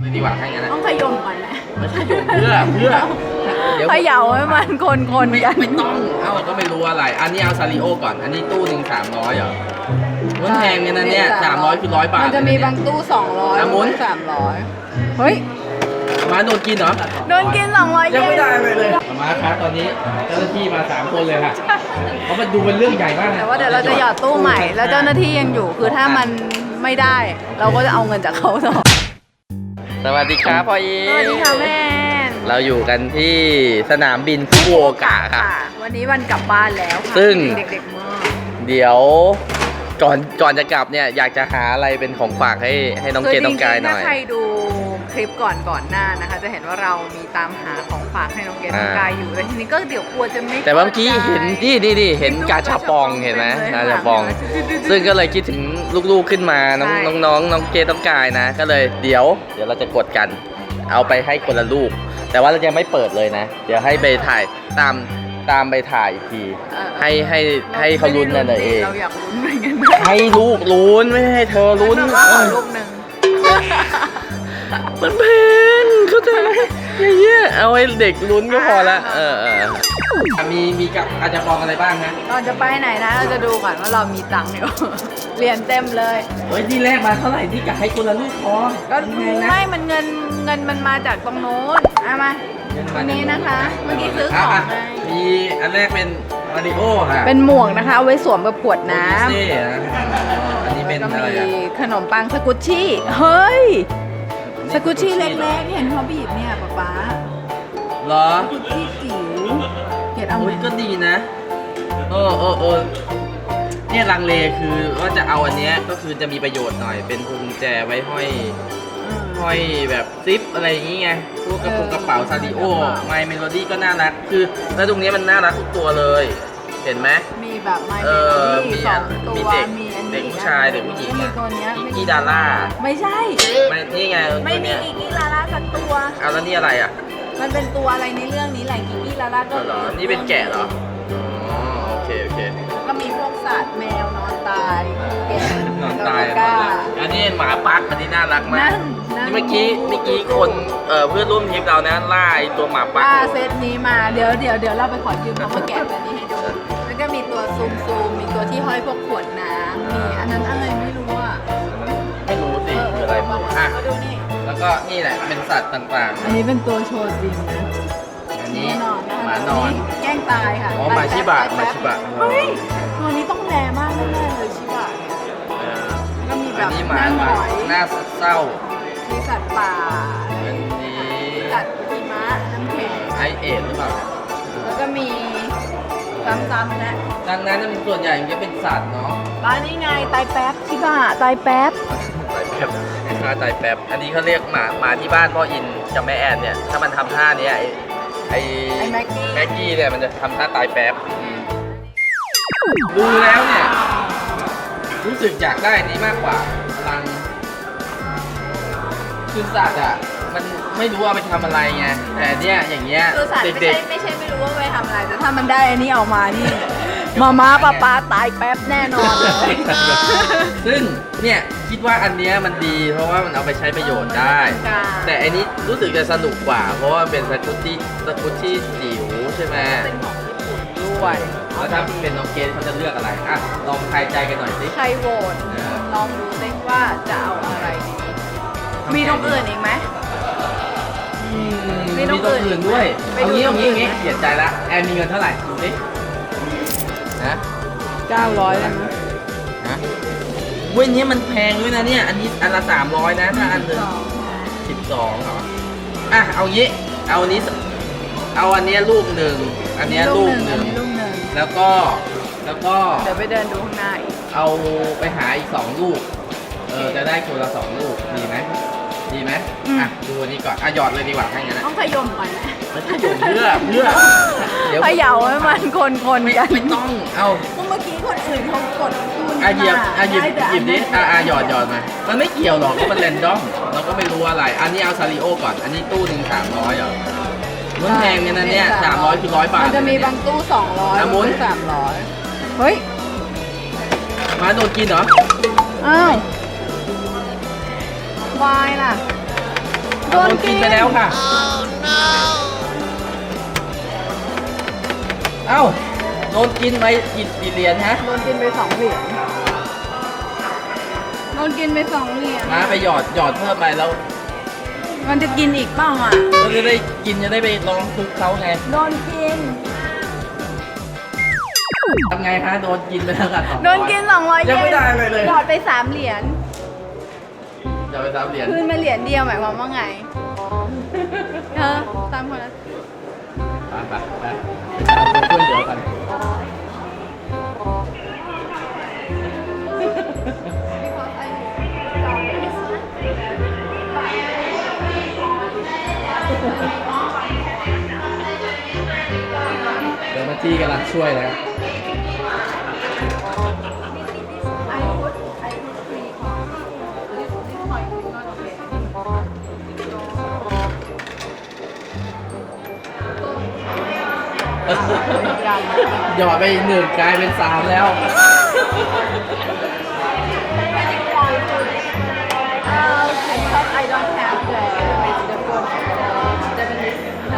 เลยดีกว่าให้งั้นนะต้องขยมก่อนแหละไม่ใช่อยู่เพื่อเพื่อเดี๋ยวเขย่าให้มันคนคนไม่ๆกันไม่ต้องเอ้าก็ไม่รู้อะไร อันนี้เอาซาริโอก่อน อันนี้ตู้หนึ่งสามร้อยเหรอมันแพงไงนะเนี่ยสามร้อยคือร้อยบาท มันจะมีเลยนบางตู้สองร้อยอะหมุน สามร้อยเฮ้ยมาโดนกินเหรอโดนกินสองร้อยยังเยไม่นได้ไปเลยมาครับตอนนี้เจ้าหน้าที่มาสามคนเลยค่ะเพราะมันดูเป็นเรื่องใหญ่มากนะแต่ว่าเดี๋ยวเราจะหยอดตู้ใหม่ แล้วเจ้าหน้าที่ยังอยู่ คือถ้ามันไม่ได้ เราก็จะเอาเงินจากเขาต่อ สวัสดีครับพ่ออีสวัสดีค่ะแม่เราอยู่กันที่สนามบินฟุกุโอกะค่ะ วันนี้วันกลับบ้านแล้วค่ะซึ่ง เด็กๆมากเดี๋ยวก่อนก่อนจะกลับเนี่ยอยากจะหาอะไรเป็นของฝากให้ให้น้องเกดน้องกายหน่อย คืจริงๆถ้าใครดูค ลิปก่อนก่อนหน้านะคะ จะเห็นว่าเรามีตามหาของฝากให้น้องเกดน้องกายอยู่แต่ทีนี้ก็เดี๋ยวกลัวจะไม่แต่ว่าเมื่อกี้เห็นนี่นี่นี่เห็นกาชาปองเห็นไหมกาชาปอง ซึ่งก็เลยคิดถึงลูกๆขึ้นมาน้องใช่น้องน้องน้องเกดน้องกายนะ ก็เลยเดี๋ยว เดี๋ยวเราจะกดกัน เอาไปให้คนละลูก แต่ว่าเรายังไม่เปิดเลยนะ เดี๋ยวให้ไปถ่ายตามตามไปถ่ายอีกทีเออให้ให้ให้เขาลุ้นนั่นเองเราอยากลุ้นเหมือนกันให้ลูกลุ้นไม่ให้เธอลุ้นแบบว่าขอลูกหนึ่ง มันเพนเข้าใจไหมอย่างเงี้ยเอาให้เด็กลุ้นก็พอละเออเออมีมีกับอาจจะปองอะไรบ้างฮะเราจะไปไหนนะเราจะดูก่อนว่าเรามีตังค์อยู่เหรียญเต็มเลยเฮ้ยที่แรกมาเท่าไหร่ที่กะให้คนละลูกพอก็ยังไงนะไม่มันเงินเงินมันมาจากตรงโน้นเอามาอันนี้นะคะ เมื่อกี้ซื้อของะะไงมีอันแรกเป็นมาริโอค่ะ เป็นหมวกนะคะเอาไว้สวมกับขวดน้ำโอดิเซ่นะอันนี้เป็นแล้วก็อะไรมีอะขนมปังสกุชชี่ เฮ้ย สกุชชี่เล็กๆเห็นเขาบีบเนี่ยป๊าป๊าเหรอสกุชชี่จิ๋วเกดเอาโอ้ไหมยก็ดีนะ เออเออเออเนี่ยลังเลคือว่าจะเอาอันเนี้ยก็คือจะมีประโยชน์หน่อยเป็นพวงกุญแจไว้ห้อยห้อยแบบซิปอะไรอย่างงี้ไงพวกกระโปรงกระเป๋าซาริโอไมเมโลดี้ก็น่ารัก คือแล้วตรงเนี้ยมันน่ารักทุกตัวเลย เห็นไหม มีแบบไมเอเมโลอดี้มีสออังนตัวมีเด็กมีอันนี้ เด็กผู้ชายเด็กผู้หญิงมีอะตัวเนี้ยกิกไม่กี้ดาร่าไม่ใช่ไม่นี่ไงตัวไม่มีเนี้ยกิกกี้ลาล่าสักตัว เอาแล้วนี่อะไรอะมันเป็นตัวอะไรในเรื่องนี้แหละกิกกี้ลาล่าก็เหรอนี่เป็นแกะเหรออ๋อโอเคโอเคก็มีพวกสัตว์แมวนอนตายแกะนอนตายกล้าอันนี้หมาปักอันนี้น่ารักมานั่กงนั่งนี่เมื่อกี้เมื่อกี้คนเอ่อเพื่อนร่วมทริปเรานะล่าไอ้ตัวหมาปักป้าอยู่เซตนี้มาเดี๋ยวเดี๋ยวเดี๋ยวเราไปขอยืมเขามาแกะแบบนี้ให้ดู แล้วก็มีตัวซูมซูมมีตัวที่ห้อยพวกขวดน้ำมีอั นนั้นอะไรไม่รู้อะไม่รู้สิคืออะไรไม่รู้อะมาดูนี่ แล้วก็นี่แหละเป็นสัตว์ต่างอันนี้เป็นตัวโชว์จริงนะๆ อันนี้แน่นอนนะคะหมานอน แกล้งตายค่ะอ๋อหมาชิบะตยแป๊หมาชิบะ เฮ้ยตัวนี้ต้องแรงมากแน่ๆเลยชิบะเนี่ยเออแล้วก็มีแบอันบนี้หมานั่งหหมาอยหน้าเศร้ามีสัตว์ป่าอันนี้สัตว์หิมะน้ำแข็งไอเอดหรือเปล่าแล้วก็มี ซ้ำๆนะดังนั้นมันส่วนใหญ่มันจะเป็นสัตว์เนาะร้านนี้ไงตายแป๊บชิบะตายแป๊บตายแป๊บท่าตายแป๊บ อันนี้เขาเรียกหมาหมาที่บ้านพ่ออินกับแม่แอนเนี่ย ถ้ามันทำท่าเนี้ยไอไอไอ้แม็กกี้แม็กกี้เนี่ยมันจะทำท่าตายแป๊บ ดูแล้วเนี่ย รู้สึกอยากได้อันนี้มากกว่าลังคือสัตว์อะ มัน ไม่รู้เอาไปทำอะไรไงแต่เนี่ยอย่างเงี้ยคือสัตว์ไม่เด็ใช่กไม่ใช่ไม่รู้ว่าไปทำอะไร แต่ถ้ามันได้อันนี้ออกมานี่ มาม่าป้าป้าตายแป๊บแน่นอนเลยๆซึ่งเนี่ยคิดว่าอันเนี้ยมันดี เพราะว่ามันเอาไปใช้ประโยชน์ได้ แต่อันนี้รู้สึกจะสนุกกว่า เพราะว่าเป็นสกุตตี้สกุตตี้จิ๋วใช่ไหมเป็นของญี่ปุ่นด้วยแล้วถ้าเป็นน้องเกดเขาจะเลือกอะไรอะลองทายใจกันหน่อยสิใครโหวตลองดูซิว่าจะเอาอะไรดี มีตรงอื่นอีกไหมอื มมีมีตรงตัวอื่นอื่นด้วยไปเอาดูงี้ตรเอางงี้อื่เอานงี้ไหมเสียใจละแอนมีเงินเท่าไหร่ดูสินะ900แล้วนะฮะเว้ยนี้มันแพงด้วยนะเนี่ย อันนี้อันละสามร้อยนะถ้าอันหนึ่งสิบสองเหรออะเอางี้เอาอันนี้สเอาอันเนี้ยลูกหนึ่งอันเนี้ยลูกหอันึ่งนี้ลูกหนึ่งแล้วก็แล้วก็ เดี๋ยวไปเดินดูข้างหน้าอีก เอาไปหาอีกสองลูก เออ จะได้คนละสองลูก ดีไหมดี ไหมอะดูอันนี้ก่อนอะหยอดเลยดีกว่าถ้าอย่างนั้นนะต้องขยมก่อนแหละไม่ใช่หยดเพื่อเพื่อเดี๋ยวเขย่าให้มันคนคนไม่ๆกันไม่ต้องเอาก็เมื่อกี้คนอื่นเขากดคูณอะเหยียบอะหยิบได้แต่หยิบนี้อัอะนอะนั้นหยอดหยอดมามันไม่เกี่ยวหรอกเพราะมันแรนดอมเราก็ไม่รู้อะไร อันนี้เอาซาริโอก่อน อันนี้ตู้หนึ่งสามร้อยเหรอมันแพงไงนะเนี่ยสามร้อยคือร้อยบาท มันจะมีเลยบางตู้สองร้อยอะหมุน สามร้อยเฮ้ยมาโดนกินเหรอ อ้าว วายล่ะ โดนกินไปแล้วค่ะ เอ้า โดนกินไปกี่กี่เหรียญฮะ โดนกินไปสองเหรียญโดนกินไปสองเหรียญมาไปหยอดหยอดเพิ่มไปแล้วมันจะกินอีกเปล่าอะ ก็จะได้กินจะได้ไปลองทุกเขาไง โดนกิน ทำไงคะโดนกินไปแล้วค่ะสองร้อยโดนกินสองร้อยเยนยังไม่ได้เลยเลยหยอดไปสามเหรียญ จะไปสามเหรียญคืนมาเหรียญเดียวหมายความว่าไงเธอตามคนละไปไปไปไปช่วยเหลือกันเดี๋ยวมาที่กำลังช่วยแล้ว หยอดไปอีกหนึ่งกลายเป็นสามแล้ว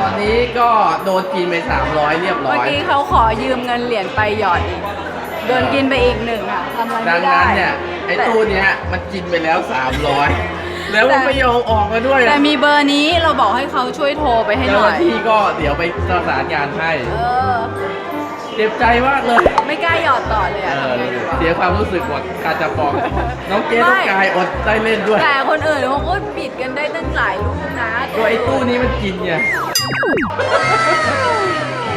ตอนนี้ก็โดนกินไป300เรียบร้เมื่ออย กี้เขาขอยืมเงินเหรียญไปหยอดอีก โดนกินไปอีกหนึ่งอะทำอะไรดัไม่งได้นั้นเนี่ย ไอ้ตู้เนี้ยมันกินไปแล้ว300 แล้วมันไม่ยอมออกมาด้วยแต่มีเบอร์นี้เราบอกให้เขาช่วยโทรไปให้หเจ้าน่หอน้ายที่ก็เดี๋ยวไปประสานงานให้เออ เจ็บใจมากเลยไม่กล้าหยอดต่อเลยเออะอทำไงดีวะ เสียความรู้สึกหมดการจะบอกน้องเกดไม่ต้องกายอดได้เล่นด้วยแต่คนอื่นเขาก็บิดกันได้ตั้งหลายลูกนะตัวไอ้ตู้นี้มันกินไง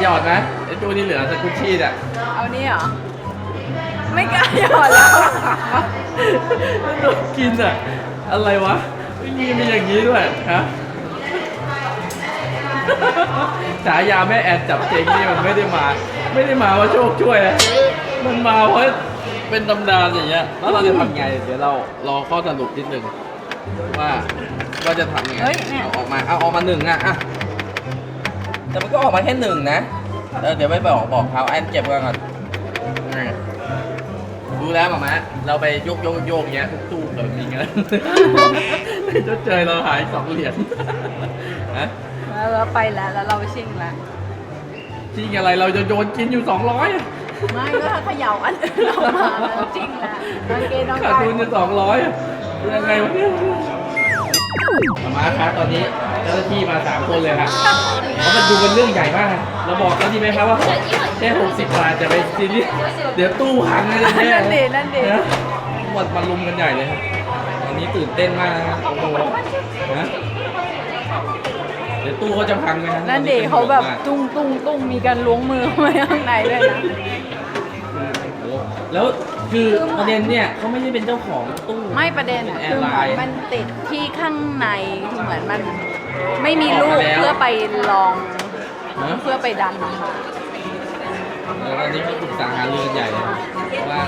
หยอดนะไอ้ตู้นี้เหลือสกุชชี่อะ เอานี่เหรอ ไม่กล้าหยอดแล้ว โดนกินอะ อะไรวะไม่มีมีอย่างนี้ด้วยฮะฉายาแม่แอนจับเจงนี่มันไม่ได้มา ไม่ได้มาว่าะโชคช่วยนะมันมาเพราะเป็นตำนานอย่างเงี้ยแล้วเราจะทำไงเดี๋ยวเรารอข้อสรุปนิดหนึ่งว่าว่าจะทำยังไงเฮ้ยเนี่ย เอาออกมาเอาออกมาหนึ่งอะอะแต่มันก็ออกมาแค่หนึ่งนะเออเดี๋ยวไปบอกบอกเขาแอนเก็บไว้ก่อนอะ ดูแล้วหมามะเราไปโยกโยกโยกเงี้ยทุกตู้แบบนี้กันจะเจอเราหายสองเหรียญฮะแล้วเราไปแล้วแล้วเราชิ่งแล้วจริงอะไรเราจะโดนกินอยู่สองร้อยไม่ก็ถ้าเขย่าอันอื่นเรามาแล้วชิ่งแล้วโอเคน้องขาดกายทุนจะสองร้อยยังไงวะเนี่ยหมามาครับตอนนี้เจ้าหน้าที่มาสามคนเลยครับเขามาดูกันเรื่องใหญ่มากนะเราบอกเขาดีไหมครับว่าแค่หกสิบบาทจะไปซีรีส์เดี๋ยวตู้พังเลยจะแย่นั่นดินั่นดินะหมดมาลุมกันใหญ่เลยครับอันนี้ตื่นเต้นมากนะครับโอ้โหนะเดี๋ยวตู้เขาจะพังไหมครับนั่นดิเขาแบบตุ้งตุ้งตุ้งมีการล้วงมือเข้าไปข้างในด้วยนะโอ้โหแล้วคือประเด็นเนี่ยเขาไม่ได้เป็นเจ้าของตู้ไม่ประเด็นอะแอคือร์ไลน์มันติดที่ข้างในคือเหมือนมัน ไม่มีลูกออกมาแล้วเพื่อไปลองนะเพื่อไปดันออกมาแล้วอันนี้เขาปรึกษาหารือกันใหญ่เลยว่า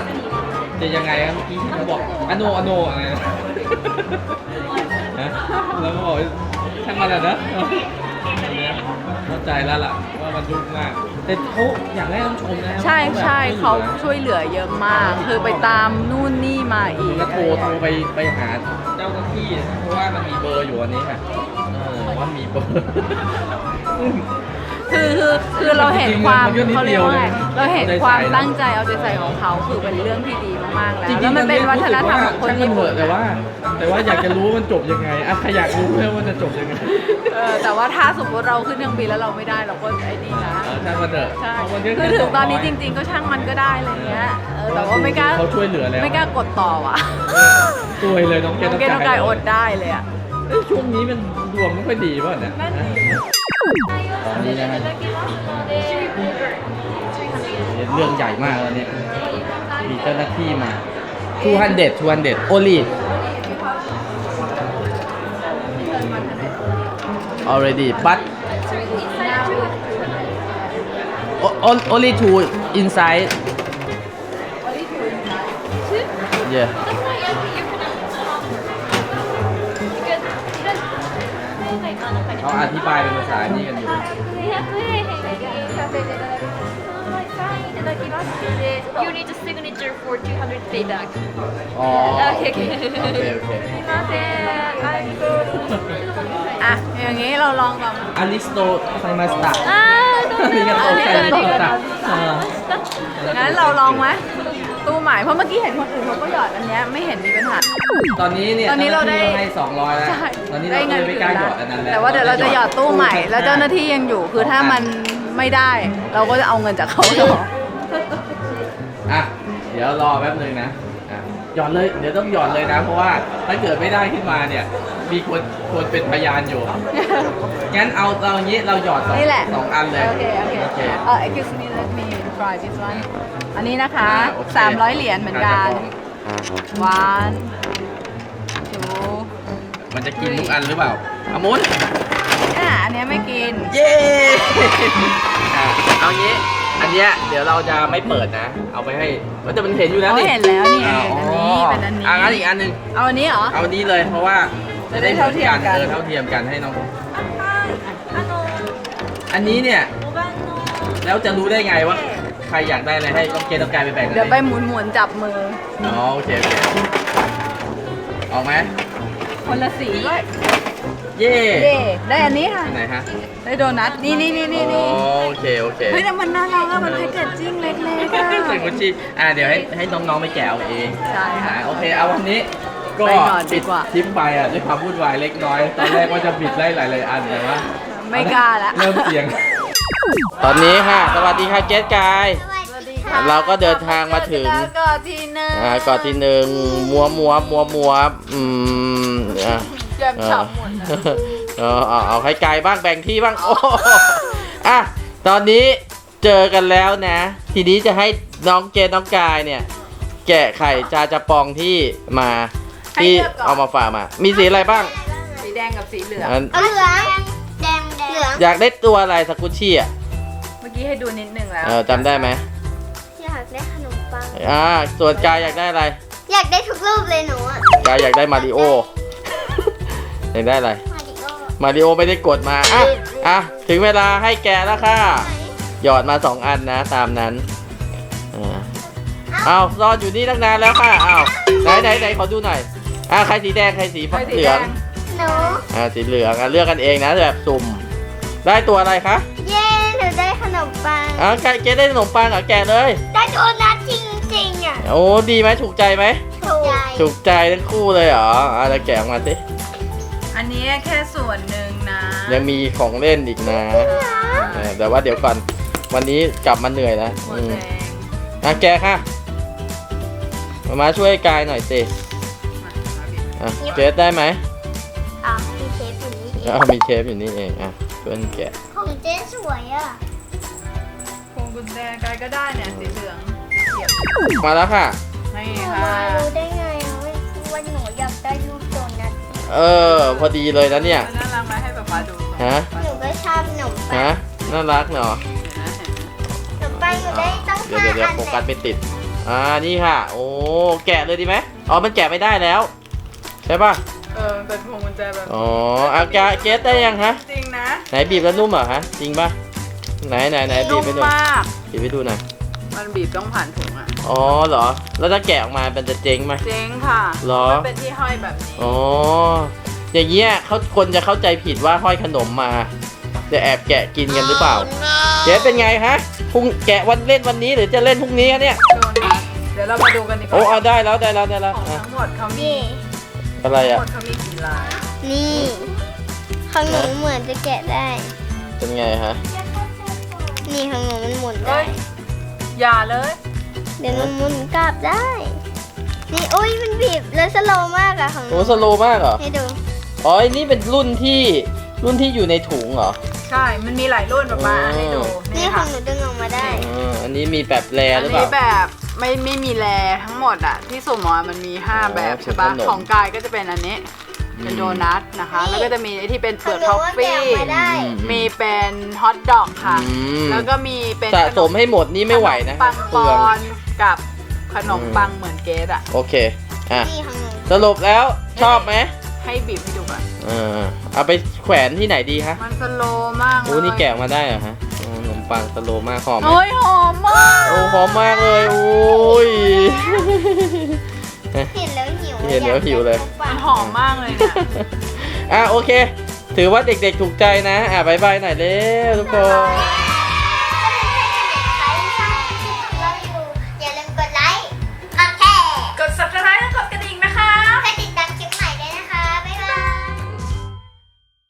จะยังไงครับเมื่อกี้เขาบอกอโนอโนอะไรนะฮะแล้วก็บอกช่างมันอะนะอันเนี้ยเข้าใจแล้วล่ะว่ามันยุ่งมาก แต่เขาอยากให้ต้องชมนะใช่ใช่แบบเขาช่วยเหลือเยอะมากคือไปตามนู่นนี่มาอีกก็โทรโทรไปไปหาเจ้าหน้าที่นะเพราะว่ามันมีเบอร์อยู่อันนี้ค่ะ เออว่ามีเบอร์คือคือคือเราเห็นความจริงๆมันก็นิดเขาเรียกว่าไงเดียวเลยเราเห็นเอาใจความใส่ตั้งใจเอาใจใส่ของเขาคือเป็นเรื่องที่ดีมากๆแล้วจริงๆแล้วมันเป็นวัฒนธรรมของคนช่างมัญี่นเถปุ่นอะแต่ว่า แต่ว่าอยากจะรู้ว่ามันจบยังไงอะใครอยากรู้ไหมว่าจะจบยังไงเออแต่ว่าถ้าสมมติเราขึ้นเครื่องบินแล้วเราไม่ได้เราก็ไอ้นี่นะเออช่างมันเถอะใช่เพราะมันก็คือแถึงตอนนี้จสงร้ยริง ๆ ก็ช่างมันก็ได้อะไรเงี้ยเออแต่ว่าไม่กล้าเขาช่วยเหลือแล้วไม่กล้ากดต่อว่ะ ตัวยเลยน้องเกน้ดองเกดน้องกายอดได้เลยอะ เอ้ยช่วงนี้มัน ดวงไม่ค่อยดีป่ะเนี่ยนั่นดิตอนนี้นะฮะเรื่องใหญ่มากแล้วเนี่ยมีเจ้าหน้าที่มา200 200 only already but o- o- only two inside yeah เขาอธิบายเป็นภาษานี่กันอยู่ You need a signature for 200 payback. อ๋อ โอเคโอเค โอเคโอเค すいません。ありがとう。 อ่ะ อย่างงี้เราลองก่อน อันนี้สโตไซมาสตา あ นี่ก็โตไซมาสตาเอองั้นเราลองไหมตู้ใหม่เพราะเมื่อกี้เห็นคนอื่นเขาก็หยอดอันเนี้ยไม่เห็นมีปัญหา ตอนนี้เนี่ยตอนนี้เราได้จ้หให้ 200แล้วใช่ตอนนี้เราก็เลยไม่กล้าหยอดอันนั้นแล้วแต่ว่าเดี๋ยวเราจะหยอดตู้ใหม่ แล้วเจ้าหน้าที่ยังอยู่คือถ้ามันไม่ได้ เราก็จะเอาเงินจากเขาต่ออะเดี๋ยวรอแป๊บนึงนะอะ หยอดเลยเดี๋ยวต้องหยอดเลยนะ เพราะว่าถ้าเกิดไม่ได้ขึ้นมาเนี่ย มีคนคนเป็นพยานอยู่ งั้นเอาเราอย่างนี้เราหยอดสองนี่แหละสองอันเลยโอเคโอเคโอเคเออ excuse me let me try this one อันนี้นะคะ อะโอเค 300 เหรียญเหมือนกัน one two มันจะกินทุกอันหรือเปล่าอามุนอะอันเนี้ยไม่กิน เย้อะเอางี้อัน เนี้ยเดี๋ยวเราจะไม่เปิดนะ เอาไปให้มันจะมันเห็นอยู่แล้ว เขา นี่ เห็นแล้วนี่ อ่า เห็นอันนี้ เป็นอันนี้ อ่ะงั้นอีกอันหนึ่ง เอาอันนี้เหรอ เอาอันนี้เลยเพราะว่า จะได้เท่าเทียมกัน เออเท่าเทียมกันให้น้อง あの อันนี้เนี่ย 5番の แล้วจะรู้ได้ไงว่าใครอยากได้อะไรให้ต้องเกณฑ์ต้องกายไปแบ่งกัน เดี๋ยวไป ดิ หมุนหมุนๆจับมือ อ๋อโอเคโอเคออกไหม คนละสีด้วย เย่เย่ได้อันนี้ค่ะ อันไหนฮะได้โดนัท นี่นี่นี่นี่นี่อ๋อโอเคโอเคเฮ้ยแต่มันน่ารักอะมันแพคเกจจิ้งเล็กๆอะใส่กุชชี่อะเดี๋ยวให้ให้น้องๆไปแกะเอาเองใช่ค่ะอะโอเคเอาวันนี้ก็ไปก่อนปิดีกว่าทริปไปอะด้วยความวุ่นวายเล็กน้อย ตอนแรกว่าจะบิดไล่หลายๆอันแต่ว่าไม่กล้าละเริ่มเสียง ตอนนี้ค่ะ สวัสดีค่ะเกสกายสวัสดีค่ะเราก็เดินทางมาถึงแล้วก็ทีหนึงอ่าก่อนที่หนึ่งมัวมัวมัวมัวอืม อะเจ็บฉ่ำหมดนะเออเอาเอาให้ไกลบ้างแบ่งที่บ้างโอ้อะตอนนี้เจอกันแล้วนะ ทีนี้จะให้น้องเกดน้องกายเนี่ย แกะไข่จาจะปองที่มาที่เอามาฝากมา มีสีอะไรบ้างสีแดงกับสีเหลืองอันเหลืองแดงเหลืองอยากได้ตัวอะไรสกุชชี่อะเมื่อกี้ให้ดูนิดนึงแล้วเออจำได้ไหมอยากได้ขนมปังอ่าส่วนกายอยากได้อะไร อยากได้ทุกรูปเลยหนูอะกายอยากได้มาริโอ อยากได้อะไร มาดิโอมาริโอไม่ได้กดมาอะอะถึงเวลาให้แกะแล้วค่ะ หยอดมาสองอันนะตามนั้นอ่าเอาซ่อนอยู่นี่ตั้งนานแล้วค่ะเอาไหนไหนไหนขอดูหน่อยอะใครสีแดงใครสีใครสีเหลืแดองงหนูอ่าสีเหลืองอะเลือกกันเองนะแบบสุ่ม ได้ตัวอะไรคะเย้หนูได้ขนมปังอะแกะเกะได้ขนมปังเหรอแกะเลย ได้โดนัทจริงๆอะโอ้ดีไหมถูกใจไหม ถูกใจถูกใจทั้งคู่เลยเหรออะแล้วแกะออกมาสิ อันนี้แค่ส่วนหนึ่งนะ ยังมีของเล่นอีกนะเออแต่ว่าเดี๋ยวก่อนวันนี้กลับมาเหนื่อยแล้วหมดอืมแรงอะแกะค่ะมามาช่วยกายหน่อยสิอะเกสได้ไหมอะมีเชฟอยู่นี่เองอ้าวมีเชฟอยู่นี่เองอะช่วยแกะของเจ๊สวยอะพวงกุญแจกายก็ได้เนี่ยสีเหลืองเขียวมาแล้วค่ะ นี่หนูค่ะรู้ได้ไงว่าว่าหนูอยากได้รูปโดนัท เออ พอดีเลยนะเนี่ย น่ารักไหมให้ป๊าป๊าดูฮะ หนูก็ชอบขนมปัฮะงน่ารักเนาะขนมปังหนูได้ตั้งเดี๋ยวห้าเดี๋ยวเดี๋ยวอันโฟเลกัสยไม่ติด อ่า นี่ค่ะ โอ้ แกะเลยดีไหมอ๋อ มันแกะไม่ได้แล้ว ใช่ป่ะ เออเป็นพวงกุญแจแบบอ๋อเอาแกะเกสได้ยังฮะ จริงนะไหนบีบแล้วนุ่มเหรอฮะ จริงป่ะ ไหนไหนไหนบีนุ่บมไปดูมาก บีบไปดูหน่อย มันบีบต้องผ่านถุง อะอ๋อเหรอ แล้วถ้าแกะออกมามันจะเจ๊งไหม เจ๊งค่ะเหรอ มันเป็นที่ห้อยแบบนี้ อ๋อ อย่างเงี้ยเขาคนจะเข้าใจผิดว่าห้อยขนมมา จะแอบแกะกินกันหรือเปล่า เจ๊เป็นไงฮะพรุ่งแกะวันเล่นวันนี้หรือจะเล่นพรุ่งนี้คะเนี่ย โดนัทเดี๋ยวเรามาดูกันดีกโอ้ว่าเอาได้แล้วได้แล้วได้แล้วของอะทั้งหมดเขามีนี่ อะไรทั้งอะ หมดเขามีกี่ลาย นี่ของหนูเหมือนจะแกะได้ เป็นไงฮะ นี่ของหนูมันหมุนเอ้ได้ย อย่าเลย เดี๋ยวมันหมุนกลับได้ นี่อุ้ยมันบีบแล้วสโลว์มากอะของหโอ้นูสโลว์มากเหรอ ให้ดู อ๋ออันนี้เป็นรุ่นที่รุ่นที่อยู่ในถุงเหรอ ใช่ มันมีหลายรุ่นป๊าป๊าให้ดูนี่นี่ขอค่ะงหนูดึงออกมาได้อ่าอันนี้มีแบบแรอันหรือเปนี้ล่า แบบไม่ไม่มีแลทั้งหมดอะที่สุ่มมามันมี อ๋อ5แบบใช่ปะเป็นขนม ของกายก็จะเป็นอันนี้ เป็นอืมโดนัทนะคะ นี่ แล้วก็จะมีไอที่เป็นเปลือกของหนูท็อฟว่าฟี่แกะออกมาได้ อืมีเป็นฮอทดอกค่ะ อืมแล้วก็มีเป็นสะสมให้หมดนี่ไม่ไหวนะขมปังปเปลือองน กับขนมอืมปังเหมือนเกสอะโอเค อะ นี่ของหนูสรุปแล้วชอบไหมให้บีบให้ดูก่อนเออเอาไปแขวนที่ไหนดีคะมันสโลว์มากเลยโอ้นี่แกะออกมาได้เหรอฮะอ๋อขนมปังสโลว์มากหอมไหม โอ้ยหอมมากโอ้หอมมากเลยโอ้ย เห็นแล้วหิวเห็นแล้วหิวเลยอากได้มันหอมมากเลยเนี่ยอะโอเค ถือว่าเด็กๆถูกใจนะ อะบายบายหน่อยเร็วทุกคน